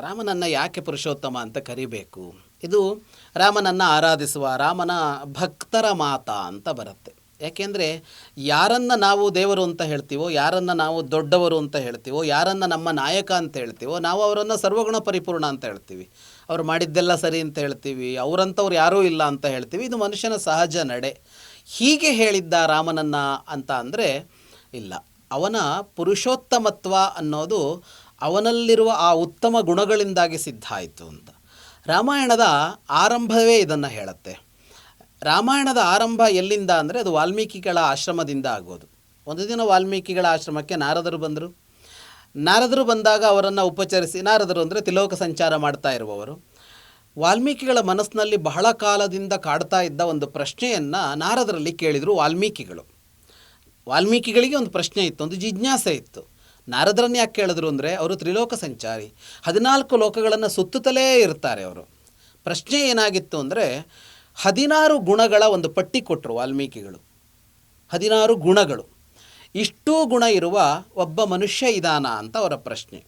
ರಾಮನನ್ನು ಯಾಕೆ ಪುರುಷೋತ್ತಮ ಅಂತ ಕರಿಬೇಕು? ಇದು ರಾಮನನ್ನು ಆರಾಧಿಸುವ ರಾಮನ ಭಕ್ತರ ಮಾತ ಅಂತ ಬರುತ್ತೆ. ಯಾಕೆಂದರೆ ಯಾರನ್ನು ನಾವು ದೇವರು ಅಂತ ಹೇಳ್ತೀವೋ, ಯಾರನ್ನು ನಾವು ದೊಡ್ಡವರು ಅಂತ ಹೇಳ್ತೀವೋ, ಯಾರನ್ನು ನಮ್ಮ ನಾಯಕ ಅಂತ ಹೇಳ್ತೀವೋ, ನಾವು ಅವರನ್ನು ಸರ್ವಗುಣ ಪರಿಪೂರ್ಣ ಅಂತ ಹೇಳ್ತೀವಿ. ಅವ್ರು ಮಾಡಿದ್ದೆಲ್ಲ ಸರಿ ಅಂತ ಹೇಳ್ತೀವಿ ಅವರಂಥವ್ರು ಯಾರೂ ಇಲ್ಲ ಅಂತ ಹೇಳ್ತೀವಿ, ಇದು ಮನುಷ್ಯನ ಸಹಜ ನಡೆ. ಹೀಗೆ ಹೇಳಿದ್ದ ರಾಮನನ್ನು ಅಂತ ಅಂದರೆ ಇಲ್ಲ. ಅವನ ಪುರುಷೋತ್ತಮತ್ವ ಅನ್ನೋದು ಅವನಲ್ಲಿರುವ ಆ ಉತ್ತಮ ಗುಣಗಳಿಂದಾಗಿ ಸಿದ್ಧ ಆಯಿತು ಅಂತ. ರಾಮಾಯಣದ ಆರಂಭವೇ ಇದನ್ನು ಹೇಳುತ್ತೆ. ರಾಮಾಯಣದ ಆರಂಭ ಎಲ್ಲಿಂದ ಅಂದರೆ ಅದು ವಾಲ್ಮೀಕಿಗಳ ಆಶ್ರಮದಿಂದ ಆಗೋದು. ಒಂದು ದಿನ ವಾಲ್ಮೀಕಿಗಳ ಆಶ್ರಮಕ್ಕೆ ನಾರದರು ಬಂದರು. ನಾರದರು ಬಂದಾಗ ಅವರನ್ನು ಉಪಚರಿಸಿ, ನಾರದರು ಅಂದರೆ ತಿಲೋಕ ಸಂಚಾರ ಮಾಡ್ತಾ ಇರುವವರು. ವಾಲ್ಮೀಕಿಗಳ ಮನಸ್ಸಿನಲ್ಲಿ ಬಹಳ ಕಾಲದಿಂದ ಕಾಡ್ತಾ ಇದ್ದ ಒಂದು ಪ್ರಶ್ನೆಯನ್ನು ನಾರದರಲ್ಲಿ ಕೇಳಿದರು ವಾಲ್ಮೀಕಿಗಳು. ವಾಲ್ಮೀಕಿಗಳಿಗೆ ಒಂದು ಪ್ರಶ್ನೆ ಇತ್ತು, ಒಂದು ಜಿಜ್ಞಾಸೆ ಇತ್ತು. ನಾರದರನ್ನು ಯಾಕೆ ಕೇಳಿದ್ರು ಅಂದರೆ ಅವರು ತ್ರಿಲೋಕ ಸಂಚಾರಿ. ಹದಿನಾಲ್ಕು ಲೋಕಗಳನ್ನು ಸುತ್ತುತ್ತಲೇ ಇರ್ತಾರೆ ಅವರು. ಪ್ರಶ್ನೆ ಏನಾಗಿತ್ತು ಅಂದರೆ ಹದಿನಾರು ಗುಣಗಳ ಒಂದು ಪಟ್ಟಿ ಕೊಟ್ಟರು ವಾಲ್ಮೀಕಿಗಳು. ಹದಿನಾರು ಗುಣಗಳು. ಇಷ್ಟೂ ಗುಣ ಇರುವ ಒಬ್ಬ ಮನುಷ್ಯ ಇದಾನ ಅಂತ ಅವರ ಪ್ರಶ್ನೆ.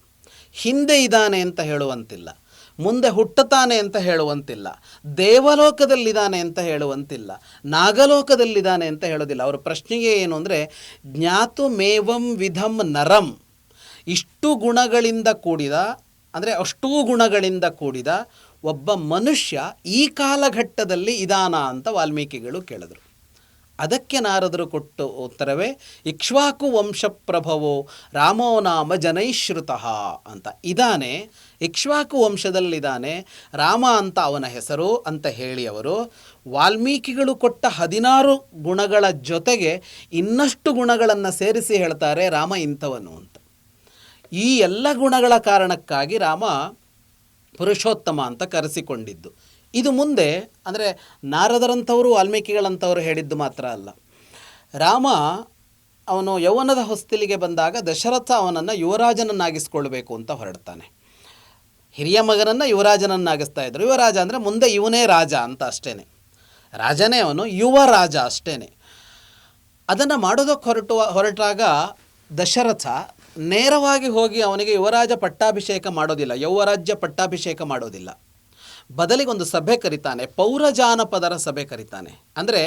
ಹಿಂದೆ ಇದ್ದಾನೆ ಅಂತ ಹೇಳುವಂತಿಲ್ಲ. ಮುಂದೆ ಹುಟ್ಟುತ್ತಾನೆ ಅಂತ ಹೇಳುವಂತಿಲ್ಲ. ದೇವಲೋಕದಲ್ಲಿದ್ದಾನೆ ಅಂತ ಹೇಳುವಂತಿಲ್ಲ. ನಾಗಲೋಕದಲ್ಲಿದ್ದಾನೆ ಅಂತ ಹೇಳೋದಿಲ್ಲ ಅವರ ಪ್ರಶ್ನೆಗೆ ಏನು ಅಂದರೆ ಜ್ಞಾತು ಮೇವಂ ವಿಧಂ ನರಂ. ಇಷ್ಟು ಗುಣಗಳಿಂದ ಕೂಡಿದ, ಅಂದರೆ ಅಷ್ಟೂ ಗುಣಗಳಿಂದ ಕೂಡಿದ ಒಬ್ಬ ಮನುಷ್ಯ ಈ ಕಾಲಘಟ್ಟದಲ್ಲಿ ಇದಾನ ಅಂತ ವಾಲ್ಮೀಕಿಗಳು ಕೇಳಿದರು. ಅದಕ್ಕೆ ನಾರದರು ಕೊಟ್ಟು ಉತ್ತರವೇ, ಇಕ್ಷ್ವಾಕು ವಂಶಪ್ರಭವೋ ರಾಮೋ ನಾಮ ಜನೈಶ್ರುತಃ ಅಂತ. ಇದಾನೆ, ಇಕ್ಷ್ವಾಕು ವಂಶದಲ್ಲಿದ್ದಾನೆ ರಾಮ ಅಂತ ಅವನ ಹೆಸರು ಅಂತ ಹೇಳಿ ಅವರು ವಾಲ್ಮೀಕಿಗಳು ಕೊಟ್ಟ ಹದಿನಾರು ಗುಣಗಳ ಜೊತೆಗೆ ಇನ್ನಷ್ಟು ಗುಣಗಳನ್ನು ಸೇರಿಸಿ ಹೇಳ್ತಾರೆ ರಾಮ ಇಂಥವನು ಅಂತ. ಈ ಎಲ್ಲ ಗುಣಗಳ ಕಾರಣಕ್ಕಾಗಿ ರಾಮ ಪುರುಷೋತ್ತಮ ಅಂತ ಕರೆಸಿಕೊಂಡಿದ್ದು. ಇದು ಮುಂದೆ, ಅಂದರೆ ನಾರದರಂಥವರು, ವಾಲ್ಮೀಕಿಗಳಂಥವರು ಹೇಳಿದ್ದು ಮಾತ್ರ ಅಲ್ಲ. ರಾಮ ಅವನು ಯೌವನದ ಹೊಸ್ತಿಲಿಗೆ ಬಂದಾಗ ದಶರಥ ಅವನನ್ನು ಯುವರಾಜನನ್ನಾಗಿಸ್ಕೊಳ್ಬೇಕು ಅಂತ ಹೊರಡ್ತಾನೆ. ಹಿರಿಯ ಮಗನನ್ನು ಯುವರಾಜನನ್ನಾಗಿಸ್ತಾ ಇದ್ದರು ಯುವರಾಜ ಅಂದರೆ ಮುಂದೆ ಇವನೇ ರಾಜ ಅಂತ ಅಷ್ಟೇ ರಾಜನೇ ಅವನು, ಯುವ ರಾಜ ಅಷ್ಟೇ ಅದನ್ನು ಮಾಡೋದಕ್ಕೆ ಹೊರಟುವ ಹೊರಟಾಗ ದಶರಥ ನೇರವಾಗಿ ಹೋಗಿ ಅವನಿಗೆ ಯುವರಾಜ ಪಟ್ಟಾಭಿಷೇಕ ಮಾಡೋದಿಲ್ಲ, ಯೌವರಾಜ್ಯ ಪಟ್ಟಾಭಿಷೇಕ ಮಾಡೋದಿಲ್ಲ. ಬದಲಿಗೆ ಒಂದು ಸಭೆ ಕರಿತಾನೆ ಪೌರಜಾನಪದರ ಸಭೆ ಕರಿತಾನೆ. ಅಂದರೆ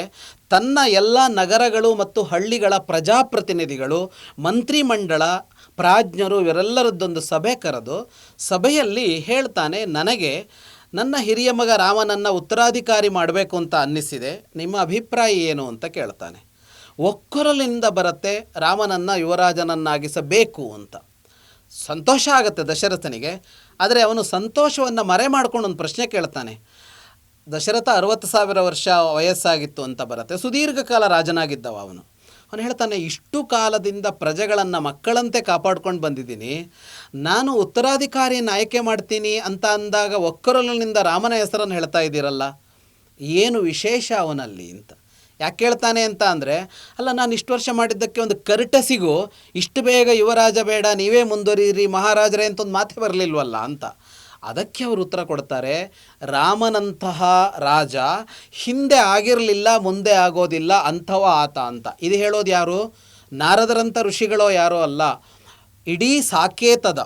ತನ್ನ ಎಲ್ಲ ನಗರಗಳು ಮತ್ತು ಹಳ್ಳಿಗಳ ಪ್ರಜಾಪ್ರತಿನಿಧಿಗಳು ಮಂತ್ರಿಮಂಡಲ ಪ್ರಾಜ್ಞರು, ಇವರೆಲ್ಲರದ್ದೊಂದು ಸಭೆ ಕರೆದು ಸಭೆಯಲ್ಲಿ ಹೇಳ್ತಾನೆ, ನನಗೆ ನನ್ನ ಹಿರಿಯ ಮಗ ರಾಮನನ್ನು ಉತ್ತರಾಧಿಕಾರಿ ಮಾಡಬೇಕು ಅಂತ ಅನ್ನಿಸಿದೆ, ನಿಮ್ಮ ಅಭಿಪ್ರಾಯ ಏನು ಅಂತ ಕೇಳ್ತಾನೆ. ಒಕ್ಕೊರಲಿಂದ ಬರುತ್ತೆ, ರಾಮನನ್ನು ಯುವರಾಜನನ್ನಾಗಿಸಬೇಕು ಅಂತ. ಸಂತೋಷ ಆಗುತ್ತೆ ದಶರಥನಿಗೆ, ಆದರೆ ಅವನು ಸಂತೋಷವನ್ನು ಮರೆ ಮಾಡ್ಕೊಂಡು ಒಂದು ಪ್ರಶ್ನೆ ಕೇಳ್ತಾನೆ. ದಶರಥ ಅರವತ್ತು ಸಾವಿರ ವರ್ಷ ವಯಸ್ಸಾಗಿತ್ತು ಅಂತ ಬರುತ್ತೆ ಸುದೀರ್ಘ ಕಾಲ ರಾಜನಾಗಿದ್ದವ ಅವನು. ಅವನು ಹೇಳ್ತಾನೆ, ಇಷ್ಟು ಕಾಲದಿಂದ ಪ್ರಜೆಗಳನ್ನು ಮಕ್ಕಳಂತೆ ಕಾಪಾಡ್ಕೊಂಡು ಬಂದಿದ್ದೀನಿ, ನಾನು ಉತ್ತರಾಧಿಕಾರಿಯನ್ನು ಆಯ್ಕೆ ಮಾಡ್ತೀನಿ ಅಂತ ಅಂದಾಗ ಒಕ್ಕರಲಿನಿಂದ ರಾಮನ ಹೆಸರನ್ನು ಹೇಳ್ತಾ ಇದ್ದೀರಲ್ಲ, ಏನು ವಿಶೇಷ ಅವನಲ್ಲಿ ಅಂತ. ಯಾಕೆ ಕೇಳ್ತಾನೆ ಅಂತ ಅಂದರೆ, ಅಲ್ಲ ನಾನು ಇಷ್ಟು ವರ್ಷ ಮಾಡಿದ್ದಕ್ಕೆ ಒಂದು ಕರ್ಟಸಿಗೂ ಇಷ್ಟು ಬೇಗ ಯುವರಾಜ ಬೇಡ, ನೀವೇ ಮುಂದುವರಿಯಿರಿ ಮಹಾರಾಜರೇ ಅಂತ ಒಂದು ಮಾತೇ ಬರಲಿಲ್ವಲ್ಲ ಅಂತ. ಅದಕ್ಕೆ ಅವರು ಉತ್ತರ ಕೊಡ್ತಾರೆ, ರಾಮನಂತಹ ರಾಜ ಹಿಂದೆ ಆಗಿರಲಿಲ್ಲ, ಮುಂದೆ ಆಗೋದಿಲ್ಲ, ಅಂಥವ ಆತ ಅಂತ. ಇದು ಹೇಳೋದು ಯಾರು? ನಾರದರಂಥ ಋಷಿಗಳೋ ಯಾರೋ ಅಲ್ಲ. ಇಡೀ ಸಾಕೇತದ,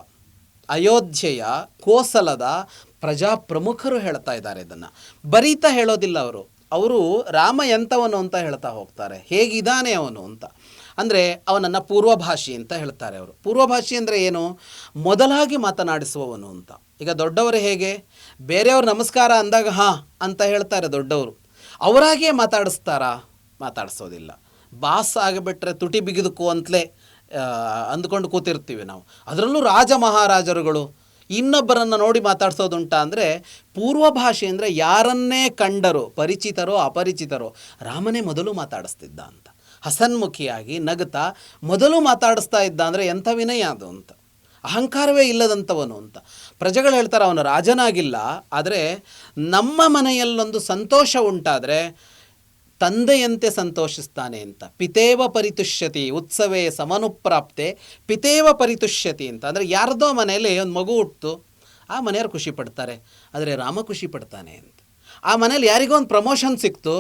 ಅಯೋಧ್ಯೆಯ ಕೋಸಲದ ಪ್ರಜಾಪ್ರಮುಖರು ಹೇಳ್ತಾ ಇದ್ದಾರೆ ಇದನ್ನು. ಬರೀತಾ ಹೇಳೋದಿಲ್ಲ ಅವರು. ಅವರು ರಾಮ ಎಂಥವನು ಅಂತ ಹೇಳ್ತಾ ಹೋಗ್ತಾರೆ. ಹೇಗಿದ್ದಾನೆ ಅವನು ಅಂತ. ಅಂದರೆ ಅವನನ್ನು ಪೂರ್ವಭಾಷಿ ಅಂತ ಹೇಳ್ತಾರೆ ಅವರು. ಪೂರ್ವಭಾಷಿ ಅಂದರೆ ಏನು? ಮೊದಲಾಗಿ ಮಾತನಾಡಿಸುವವನು ಅಂತ. ಈಗ ದೊಡ್ಡವರು ಹೇಗೆ? ಬೇರೆಯವ್ರು ನಮಸ್ಕಾರ ಅಂದಾಗ ಹಾಂ ಅಂತ ಹೇಳ್ತಾರೆ ದೊಡ್ಡವರು. ಅವರಾಗಿಯೇ ಮಾತಾಡಿಸ್ತಾರಾ? ಮಾತಾಡಿಸೋದಿಲ್ಲ. ಬಾಸ್ ಆಗಿಬಿಟ್ರೆ ತುಟಿ ಬಿಗಿದುಕು ಅಂತಲೇ ಅಂದ್ಕೊಂಡು ಕೂತಿರ್ತೀವಿ ನಾವು. ಅದರಲ್ಲೂ ರಾಜ ಮಹಾರಾಜರುಗಳು. ಇನ್ನೊಬ್ಬರನ್ನು ನೋಡಿ ಮಾತಾಡ್ಸೋದುಂಟ ಅಂದರೆ ಪೂರ್ವಭಾಷೆ ಅಂದರೆ ಯಾರನ್ನೇ ಕಂಡರು, ಪರಿಚಿತರೋ, ಅಪರಿಚಿತರೋ, ರಾಮನೇ ಮೊದಲು ಮಾತಾಡಿಸ್ತಿದ್ದ ಅಂತ. ಹಸನ್ಮುಖಿಯಾಗಿ ನಗುತ್ತಾ ಮೊದಲು ಮಾತಾಡಿಸ್ತಾ ಇದ್ದ ಅಂದರೆ ಎಂಥ ವಿನಯ ಅದು ಅಂತ. ಅಹಂಕಾರವೇ ಇಲ್ಲದಂಥವನು ಅಂತ. ಪ್ರಜೆಗಳು ಹೇಳ್ತಾರೆ, ಅವನು ರಾಜನಾಗಿಲ್ಲ, ಆದರೆ ನಮ್ಮ ಮನೆಯಲ್ಲೊಂದು ಸಂತೋಷ ಉಂಟಾದರೆ ತಂದೆಯಂತೆ ಸಂತೋಷಿಸ್ತಾನೆ ಅಂತ. ಪಿತೇವ ಪರಿತುಷ್ಯತಿ, ಉತ್ಸವೇ ಸಮನುಪ್ರಾಪ್ತೆ, ಪಿತೇವ ಪರಿತುಷ್ಯತಿ ಅಂತ. ಅಂದರೆ ಯಾರ್ದೋ ಮನೆಯಲ್ಲಿ ಒಂದು ಮಗು ಹುಟ್ಟು ಆ ಮನೆಯವ್ರು ಖುಷಿ ಪಡ್ತಾರೆ. ಆದರೆ ರಾಮ ಖುಷಿ ಪಡ್ತಾನೆ ಅಂತ. ಆ ಮನೇಲಿ ಯಾರಿಗೋ ಒಂದು ಪ್ರಮೋಷನ್ ಸಿಕ್ತು,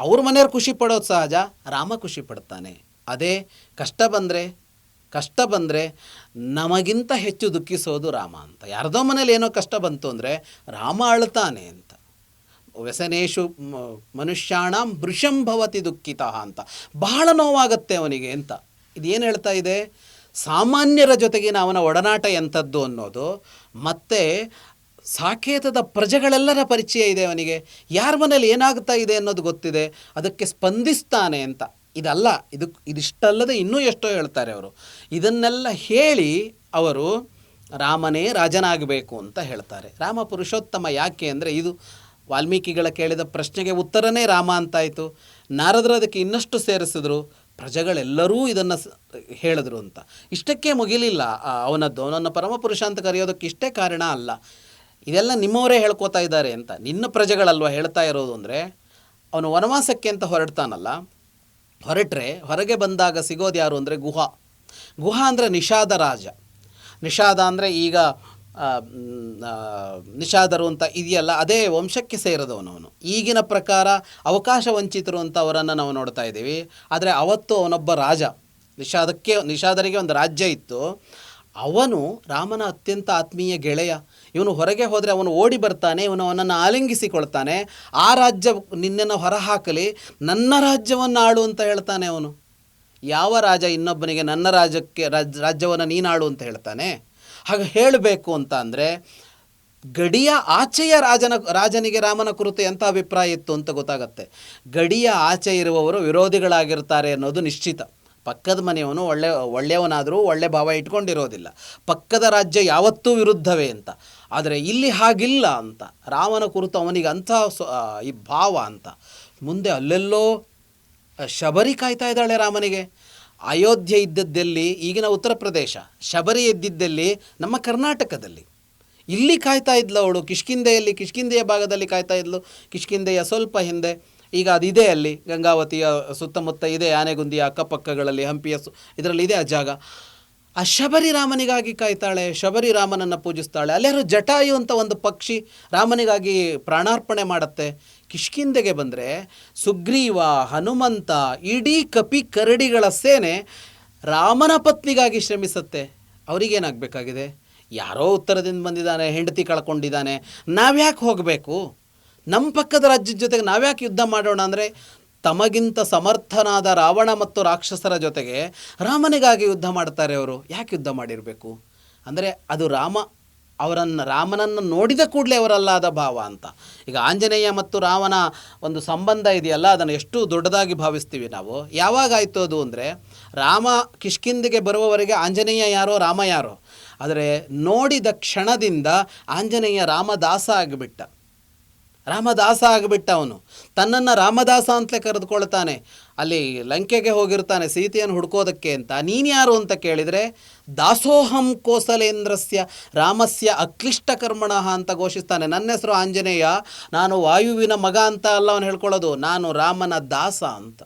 ಅವ್ರ ಮನೆಯವ್ರು ಖುಷಿ ಪಡೋದು ಸಹಜ, ರಾಮ ಖುಷಿ ಪಡ್ತಾನೆ. ಅದೇ ಕಷ್ಟ ಬಂದರೆ ಕಷ್ಟ ಬಂದರೆ ನಮಗಿಂತ ಹೆಚ್ಚು ದುಃಖಿಸೋದು ರಾಮ ಅಂತ. ಯಾರ್ದೋ ಮನೇಲಿ ಏನೋ ಕಷ್ಟ ಬಂತು ಅಂದರೆ ರಾಮ ಅಳ್ತಾನೆ ಅಂತ. ವ್ಯಸನೇಶು ಮನುಷ್ಯಾಣ ಮನುಷ್ಯಾಣಂ ಭೃಶಂ ಭವತಿ ದುಃಖಿತ ಅಂತ. ಬಹಳ ನೋವಾಗತ್ತೆ ಅವನಿಗೆ ಅಂತ. ಇದೇನು ಹೇಳ್ತಾ ಇದೆ? ಸಾಮಾನ್ಯರ ಜೊತೆಗಿನ ಅವನ ಒಡನಾಟ ಎಂಥದ್ದು ಅನ್ನೋದು, ಮತ್ತು ಸಾಕೇತದ ಪ್ರಜೆಗಳೆಲ್ಲರ ಪರಿಚಯ ಇದೆ ಅವನಿಗೆ. ಯಾರ ಮನೇಲಿ ಏನಾಗ್ತಾ ಇದೆ ಅನ್ನೋದು ಗೊತ್ತಿದೆ. ಅದಕ್ಕೆ ಸ್ಪಂದಿಸ್ತಾನೆ ಅಂತ. ಇದಲ್ಲ, ಇದು, ಇದಿಷ್ಟಲ್ಲದೆ ಇನ್ನೂ ಎಷ್ಟೋ ಹೇಳ್ತಾರೆ ಅವರು. ಇದನ್ನೆಲ್ಲ ಹೇಳಿ ಅವರು ರಾಮನೇ ರಾಜನಾಗಬೇಕು ಅಂತ ಹೇಳ್ತಾರೆ. ರಾಮ ಪುರುಷೋತ್ತಮ ಯಾಕೆ ಅಂದರೆ ಇದು ವಾಲ್ಮೀಕಿಗಳ ಕೇಳಿದ ಪ್ರಶ್ನೆಗೆ ಉತ್ತರನೇ ರಾಮ ಅಂತಾಯಿತು. ನಾರದರು ಅದಕ್ಕೆ ಇನ್ನಷ್ಟು ಸೇರಿಸಿದ್ರು. ಪ್ರಜೆಗಳೆಲ್ಲರೂ ಇದನ್ನು ಹೇಳಿದ್ರು ಅಂತ. ಇಷ್ಟಕ್ಕೆ ಮುಗಿಲಿಲ್ಲ. ಅವನದ್ದು, ಅವನನ್ನು ಪರಮಪುರುಷ ಅಂತ ಕರೆಯೋದಕ್ಕೆ ಇಷ್ಟೇ ಕಾರಣ ಅಲ್ಲ. ಇದೆಲ್ಲ ನಿಮ್ಮವರೇ ಹೇಳ್ಕೋತಾ ಇದ್ದಾರೆ ಅಂತ. ನಿನ್ನ ಪ್ರಜೆಗಳಲ್ವ ಹೇಳ್ತಾ ಇರೋದು ಅಂದರೆ, ಅವನು ವನವಾಸಕ್ಕೆ ಅಂತ ಹೊರಡ್ತಾನಲ್ಲ. ಹೊರಟ್ರೆ ಹೊರಗೆ ಬಂದಾಗ ಸಿಗೋದು ಯಾರು ಅಂದರೆ ಗುಹಾ. ಗುಹಾ ಅಂದರೆ ನಿಷಾದ ರಾಜ. ನಿಷಾದ ಅಂದರೆ ಈಗ ನಿಷಾದರು ಅಂತ ಇದೆಯಲ್ಲ, ಅದೇ ವಂಶಕ್ಕೆ ಸೇರಿದವನವನು ಈಗಿನ ಪ್ರಕಾರ ಅವಕಾಶ ವಂಚಿತರು ಅಂತ ಅವರನ್ನು ನಾವು ನೋಡ್ತಾ ಇದ್ದೀವಿ. ಆದರೆ ಅವತ್ತು ಅವನೊಬ್ಬ ರಾಜ, ನಿಷಾದಕ್ಕೆ, ನಿಷಾದರಿಗೆ ಒಂದು ರಾಜ್ಯ ಇತ್ತು. ಅವನು ರಾಮನ ಅತ್ಯಂತ ಆತ್ಮೀಯ ಗೆಳೆಯ. ಇವನು ಹೊರಗೆ ಹೋದರೆ ಅವನು ಓಡಿ ಬರ್ತಾನೆ, ಇವನು ಅವನನ್ನು ಆಲಿಂಗಿಸಿಕೊಳ್ತಾನೆ. ಆ ರಾಜ್ಯ ನಿನ್ನನ್ನು ಹೊರಹಾಕಲಿ, ನನ್ನ ರಾಜ್ಯವನ್ನು ಆಳು ಅಂತ ಹೇಳ್ತಾನೆ ಅವನು. ಯಾವ ರಾಜ ಇನ್ನೊಬ್ಬನಿಗೆ ನನ್ನ ರಾಜ್ಯಕ್ಕೆ, ರಾಜ್, ರಾಜ್ಯವನ್ನು ನೀನಾಳು ಅಂತ ಹೇಳ್ತಾನೆ? ಹಾಗೆ ಹೇಳಬೇಕು ಅಂತ ಅಂದರೆ, ಗಡಿಯ ಆಚೆಯ ರಾಜನ, ರಾಜನಿಗೆ ರಾಮನ ಕುರಿತು ಎಂಥ ಅಭಿಪ್ರಾಯ ಇತ್ತು ಅಂತ ಗೊತ್ತಾಗತ್ತೆ. ಗಡಿಯ ಆಚೆ ಇರುವವರು ವಿರೋಧಿಗಳಾಗಿರ್ತಾರೆ ಅನ್ನೋದು ನಿಶ್ಚಿತ. ಪಕ್ಕದ ಮನೆಯವನು ಒಳ್ಳೆ, ಒಳ್ಳೆಯವನಾದರೂ ಒಳ್ಳೆ ಭಾವ ಇಟ್ಕೊಂಡಿರೋದಿಲ್ಲ. ಪಕ್ಕದ ರಾಜ್ಯ ಯಾವತ್ತೂ ವಿರುದ್ಧವೇ ಅಂತ. ಆದರೆ ಇಲ್ಲಿ ಹಾಗಿಲ್ಲ ಅಂತ. ರಾಮನ ಕುರಿತು ಅವನಿಗೆ ಅಂಥ ಈ ಭಾವ ಅಂತ. ಮುಂದೆ ಅಲ್ಲೆಲ್ಲೋ ಶಬರಿ ಕಾಯ್ತಾ ಇದ್ದಾಳೆ ರಾಮನಿಗೆ. ಅಯೋಧ್ಯೆ ಇದ್ದದ್ದಲ್ಲಿ ಈಗಿನ ಉತ್ತರ ಪ್ರದೇಶ, ಶಬರಿ ಇದ್ದಿದ್ದಲ್ಲಿ ನಮ್ಮ ಕರ್ನಾಟಕದಲ್ಲಿ. ಇಲ್ಲಿ ಕಾಯ್ತಾ ಇದ್ಲು ಅವಳು ಕಿಷ್ಕಿಂದೆಯಲ್ಲಿ ಕಿಷ್ಕಿಂದೆಯ ಭಾಗದಲ್ಲಿ ಕಾಯ್ತಾ ಇದ್ಲು ಕಿಷ್ಕಿಂದೆಯ ಸ್ವಲ್ಪ ಹಿಂದೆ. ಈಗ ಅದಿದೆ ಅಲ್ಲಿ, ಗಂಗಾವತಿಯ ಸುತ್ತಮುತ್ತ ಇದೆ, ಆನೆಗುಂದಿಯ ಅಕ್ಕಪಕ್ಕಗಳಲ್ಲಿ, ಹಂಪಿಯ ಸು, ಇದರಲ್ಲಿ ಇದೆ ಆ ಜಾಗ. ಆ ಶಬರಿ ರಾಮನಿಗಾಗಿ ಕಾಯ್ತಾಳೆ, ಶಬರಿ ರಾಮನನ್ನು ಪೂಜಿಸ್ತಾಳೆ. ಅಲ್ಲಾರು ಜಟಾಯು ಅಂತ ಒಂದು ಪಕ್ಷಿ ರಾಮನಿಗಾಗಿ ಪ್ರಾಣಾರ್ಪಣೆ ಮಾಡುತ್ತೆ. ಕಿಷ್ಕಿಂದೆಗೆ ಬಂದರೆ ಸುಗ್ರೀವ, ಹನುಮಂತ, ಇಡೀ ಕಪಿ ಕರಡಿಗಳ ಸೇನೆ ರಾಮನ ಪತ್ನಿಗಾಗಿ ಶ್ರಮಿಸುತ್ತೆ. ಅವರಿಗೇನಾಗಬೇಕಾಗಿದೆ? ಯಾರೋ ಉತ್ತರದಿಂದ ಬಂದಿದ್ದಾನೆ, ಹೆಂಡತಿ ಕಳ್ಕೊಂಡಿದ್ದಾನೆ. ನಾವ್ಯಾಕೆ ಹೋಗಬೇಕು? ನಮ್ಮ ಪಕ್ಕದ ರಾಜ್ಯದ ಜೊತೆಗೆ ನಾವ್ಯಾಕೆ ಯುದ್ಧ ಮಾಡೋಣ ಅಂದರೆ ತಮಗಿಂತ ಸಮರ್ಥನಾದ ರಾವಣ ಮತ್ತು ರಾಕ್ಷಸರ ಜೊತೆಗೆ ರಾಮನಿಗಾಗಿ ಯುದ್ಧ ಮಾಡ್ತಾರೆ ಅವರು. ಯಾಕೆ ಯುದ್ಧ ಮಾಡಿರಬೇಕು? ಅಂದರೆ ಅದು ರಾಮ ಅವರನ್ನು ರಾಮನನ್ನು ನೋಡಿದ ಕೂಡಲೇ ಅವರಲ್ಲಾದ ಭಾವ ಅಂತ. ಈಗ ಆಂಜನೇಯ ಮತ್ತು ರಾಮನ ಒಂದು ಸಂಬಂಧ ಇದೆಯಲ್ಲ, ಅದನ್ನು ಎಷ್ಟು ದೊಡ್ಡದಾಗಿ ಭಾವಿಸ್ತೀವಿ ನಾವು? ಯಾವಾಗಾಯಿತು ಅದು ಅಂದರೆ, ರಾಮ ಕಿಷ್ಕಿಂದಿಗೆ ಬರುವವರೆಗೆ ಆಂಜನೇಯ ಯಾರೋ, ರಾಮ ಯಾರೋ. ಆದರೆ ನೋಡಿದ ಕ್ಷಣದಿಂದ ಆಂಜನೇಯ ರಾಮದಾಸ ಆಗಿಬಿಟ್ಟ. ರಾಮದಾಸ ಆಗಿಬಿಟ್ಟ ಅವನು. ತನ್ನನ್ನು ರಾಮದಾಸ ಅಂತಲೇ ಕರೆದುಕೊಳ್ತಾನೆ. ಅಲ್ಲಿ ಲಂಕೆಗೆ ಹೋಗಿರ್ತಾನೆ ಸೀತೆಯನ್ನು ಹುಡ್ಕೋದಕ್ಕೆ ಅಂತ. ನೀನು ಯಾರು ಅಂತ ಕೇಳಿದರೆ, ದಾಸೋಹಂ ಕೋಸಲೇಂದ್ರಸ್ಯ ರಾಮಸ್ಯ ಅಕ್ಲಿಷ್ಟ ಕರ್ಮಣಃ ಅಂತ ಘೋಷಿಸ್ತಾನೆ. ನನ್ನ ಹೆಸರು ಆಂಜನೇಯ, ನಾನು ವಾಯುವಿನ ಮಗ ಅಂತ ಅಲ್ಲ ಅವನು ಹೇಳ್ಕೊಳ್ಳೋದು. ನಾನು ರಾಮನ ದಾಸ ಅಂತ.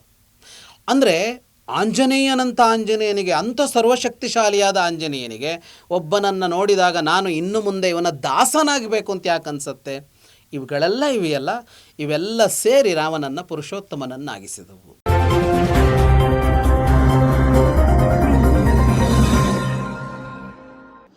ಅಂದರೆ ಆಂಜನೇಯನಂಥ ಆಂಜನೇಯನಿಗೆ, ಅಂಥ ಸರ್ವಶಕ್ತಿಶಾಲಿಯಾದ ಆಂಜನೇಯನಿಗೆ ಒಬ್ಬನನ್ನು ನೋಡಿದಾಗ ನಾನು ಇನ್ನು ಮುಂದೆ ಇವನ ದಾಸನಾಗಬೇಕು ಅಂತ ಯಾಕೆ ಅನ್ಸತ್ತೆ ಇವುಗಳೆಲ್ಲ ಇವೆಯಲ್ಲ? ಇವೆಲ್ಲ ಸೇರಿ ರಾಮನನ್ನು ಪುರುಷೋತ್ತಮನನ್ನಾಗಿಸಿದವು.